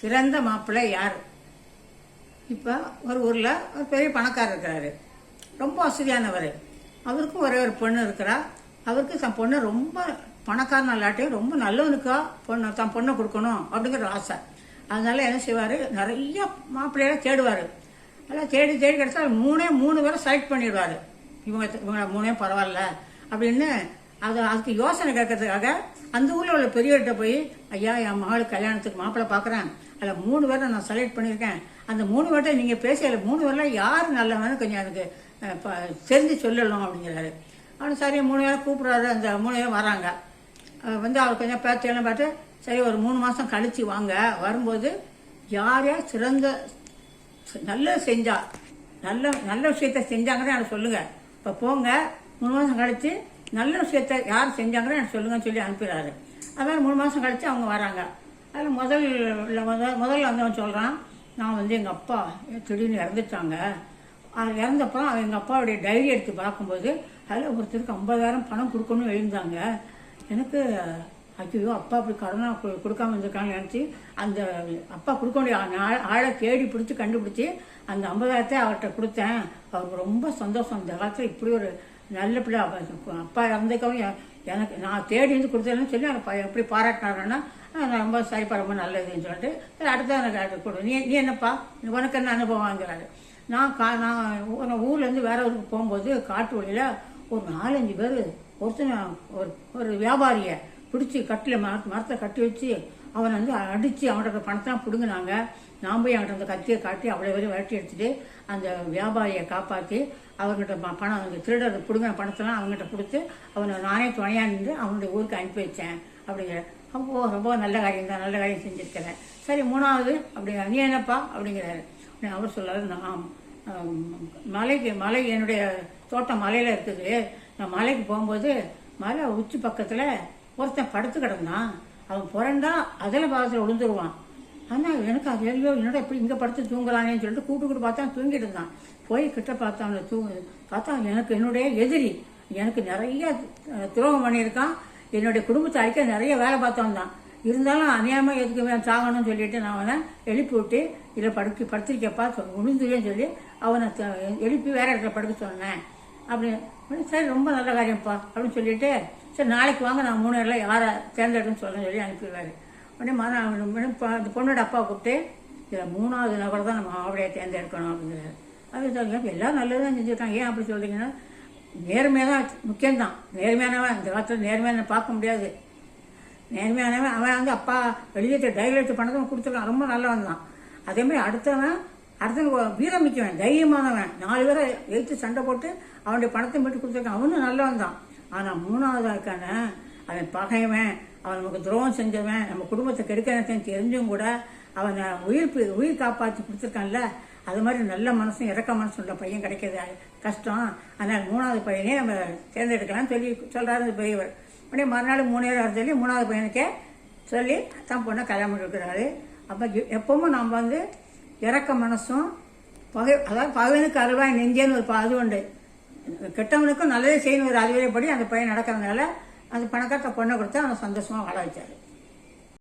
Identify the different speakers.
Speaker 1: சிறந்த மாப்பிள்ளை யார்? இப்போ ஒரு ஊரில் ஒரு பெரிய பணக்காரர் இருக்கிறாரு. ரொம்ப வசதியானவர் அவருக்கும் ஒரே ஒரு பொண்ணு இருக்கிறா. அவருக்கு தன் பொண்ணு ரொம்ப பணக்காரன் இல்லாட்டியும் ரொம்ப நல்லவனுக்கா பொண்ணு தன் பொண்ணை கொடுக்கணும் அப்படிங்கிற ஒரு ஆசை. அதனால என்ன செய்வார்? நிறைய மாப்பிள்ளையெல்லாம் தேடுவார். அதெல்லாம் தேடி தேடி கிடச்சா மூணே மூணு பேரை செலக்ட் பண்ணிடுவார். இவங்க இவங்க மூணே பரவாயில்ல அப்படின்னு அது அதுக்கு யோசனை கேட்கறதுக்காக அந்த ஊரில் உள்ள பெரியவர்கிட்ட போய் ஐயா என் மகளுக்கு கல்யாணத்துக்கு மாப்பிள்ளை பார்க்குறேன். அதில் மூணு பேரை நான் செலக்ட் பண்ணியிருக்கேன். அந்த மூணு பேர்ட்ட நீங்கள் பேசி அதில் மூணு பேரில் யார் நல்லவன்னு கொஞ்சம் எனக்கு தெரிஞ்சு சொல்லணும் அப்படிங்கிறாரு. அவனு சரி மூணு பேரை கூப்பிட்றாரு. அந்த மூணு பேரும் வராங்க. வந்து அவர் கொஞ்சம் பேச்செல்லாம் பார்த்து சரி ஒரு மூணு மாதம் கழித்து வாங்க. வரும்போது யார் யார் சிறந்த நல்லது செஞ்சா நல்ல நல்ல விஷயத்த செஞ்சாங்கன்னு எனக்கு சொல்லுங்கள் இப்போ போங்க மூணு மாதம் கழித்து நல்ல விஷயத்த யார் செஞ்சாங்கன்னு எனக்கு சொல்லுங்கன்னு சொல்லி அனுப்பிடுறாரு. அதான் மூணு மாதம் கழித்து அவங்க வராங்க. அதில் முதல் முதல் முதல்ல வந்தவன் சொல்கிறான் நான் வந்து எங்கள் அப்பா திடீர்னு இறந்துட்டாங்க. அது இறந்தப்பறம் எங்கள் அப்பாவுடைய டைரி எடுத்து பார்க்கும்போது அதில் ஒருத்தருக்கு ஐம்பதாயிரம் பணம் கொடுக்கணும்னு எழுந்தாங்க எனக்கு ஐயோ அப்பா அப்படி கடனா கு- கொடுக்காம இருந்திருக்காங்க நினச்சி அந்த அப்பா கொடுக்க வேண்டிய ஆளை தேடி பிடிச்சி கண்டுபிடிச்சி அந்த ஐம்பதாயிரத்தை அவர்கிட்ட கொடுத்தேன். அவருக்கு ரொம்ப சந்தோஷம். அந்த காலத்தில் இப்படி ஒரு நல்ல பிள்ளை. அவ- அப்பா இறந்துக்கவும் எனக்கு நான் தேடி வந்து கொடுத்தேன்னு சொல்லி அந்த எப்படி பாராட்டினாருன்னா ரொம்ப சரிப்பா ரொம்ப நல்லதுன்னு சொல்லிட்டு சரி அடுத்த எனக்கு அது கொடு. நீ நீ என்னப்பா? உனக்கு என்ன அனுபவம் நான் கா நான் ஊர்லேருந்து வேற ஊருக்கு போகும்போது காட்டு வழியில் ஒரு நாலஞ்சு பேர் ஒருத்தனை ஒரு ஒரு வியாபாரியை பிடிச்சி கட்டில் மர மரத்தை கட்டி வச்சு அவனை வந்து அடித்து அவன்கிட்ட பணத்தெல்லாம் பிடுங்கினாங்க. நான் போய் அவன்கிட்ட அந்த கத்தியை காட்டி அவ்வளோ வரையும் விரட்டி எடுத்துட்டு அந்த வியாபாரியை காப்பாற்றி அவர்கிட்ட பணம் அந்த திருடர் பிடுங்கின பணத்தெல்லாம் அவங்ககிட்ட கொடுத்து அவனை நானே துணையாக நின்று அவனுடைய ஊருக்கு அனுப்பி வச்சேன் அப்படிங்கிற. அப்போ ரொம்ப நல்ல காரியம் தான் நல்ல காரியம் செஞ்சுருக்கிறேன். சரி மூணாவது அப்படிங்கிற நீ என்னப்பா அப்படிங்கிறாரு. அவர் சொல்லாரு நான் மலைக்கு மலை என்னுடைய தோட்டம் மலையில் இருக்குது. நான் மலைக்கு போகும்போது மலை உச்சி பக்கத்தில் ஒருத்தன் படுத்து கிடந்தான். அவன் புரண்டா அதில் பாகத்தில் விழுந்துருவான். ஆனால் எனக்கு அது எல்லாம் என்னடா இப்படி இங்கே படுத்து தூங்கலானேன்னு சொல்லிட்டு கூட்டு கூட்டு பார்த்தா தூங்கிட்டு இருந்தான். போய் கிட்ட பார்த்தான் தூங்கு பார்த்தா எனக்கு என்னுடைய எதிரி. எனக்கு நிறைய துரோகம் பண்ணியிருக்கான். என்னுடைய குடும்பத்தை அழிக்க நிறைய வேலை பார்த்தவன் தான் இருந்தாலும் அநியாயமாக எதுக்கு வேணும் சாகணும்னு சொல்லிட்டு நான் அவனை எழுப்பி விட்டு இதில் படுக்க படுத்திருக்கப்பா விழுந்துருவேன்னு சொல்லி அவனை எழுப்பி வேற இடத்துல படுக்க சொன்னேன். அப்படின்னு சரி ரொம்ப நல்ல காரியம்ப்பா அப்படின்னு சொல்லிட்டு சரி நாளைக்கு வாங்க நான் மூணு நேரில் யாரை தேர்ந்தெடுன்னு சொல்றேன்னு சொல்லி அனுப்பிடுவார். உடனே மன அந்த பொண்ணோட அப்பா கூப்பிட்டு இதில் மூணாவது நபரை தான் நம்ம ஆவடையை தேர்ந்தெடுக்கணும் அப்படிங்கிறாரு. அது சொல்லுங்க எல்லாம் நல்லது தான் செஞ்சுருக்காங்க. ஏன் அப்படி சொல்கிறீங்கன்னா நேர்மையாக தான் முக்கியம்தான். நேர்மையானவன் இந்த காலத்தில் நேர்மையான பார்க்க முடியாது. நேர்மையானவன் அவன் வந்து அப்பா வெளியேற்ற டைவர்ட் பணத்தை கொடுத்துருக்கான். ரொம்ப நல்லவன் தான் அதேமாதிரி அடுத்தவன் அடுத்தது வீரமிக்கவன் தைரியமானவன். நாலு பேரை எழுத்து சண்டை போட்டு அவனுடைய பணத்தை மீட்டு கொடுத்துருக்கான். அவனும் நல்லவன் தான். ஆனால் மூணாவதாக இருக்கான அவன் பகைவன் அவன் நமக்கு துரோகம் செஞ்சவன் நம்ம குடும்பத்தை கெடுக்கிறேன் தெரிஞ்சும் கூட அவனை உயிர் பி- உயிர் காப்பாற்றி கொடுத்துருக்கான்ல. அது மாதிரி நல்ல மனசும் இறக்க மனசும் உள்ள பையன் கிடைக்கிறது. கஷ்டம். அதனால் மூணாவது பையனே நம்ம தேர்ந்தெடுக்கலாம்னு சொல்லி சொல்கிறாரு அந்த பெரியவர். உடனே மறுநாள் மூணு நேரம் வர சொல்லி மூணாவது பையனுக்கே சொல்லி தான் பொண்ணை கல்யாணம் பண்ணி கொடுக்குறாரு அப்போ எப்பவும் நம்ம வந்து இறக்க மனசும் பகை அதாவது பகவனுக்கு அருவாய் நெஞ்சேன்னு ஒரு அது உண்டு. கெட்டவனுக்கும் நல்லதே செய்யணும் ஒரு அறிவுரைப்படி அந்த பையன் நடக்கிறதுனால அந்த பணக்காரத்தை பொண்ணை கொடுத்து அவனை சந்தோஷமாக வாழ வச்சாரு.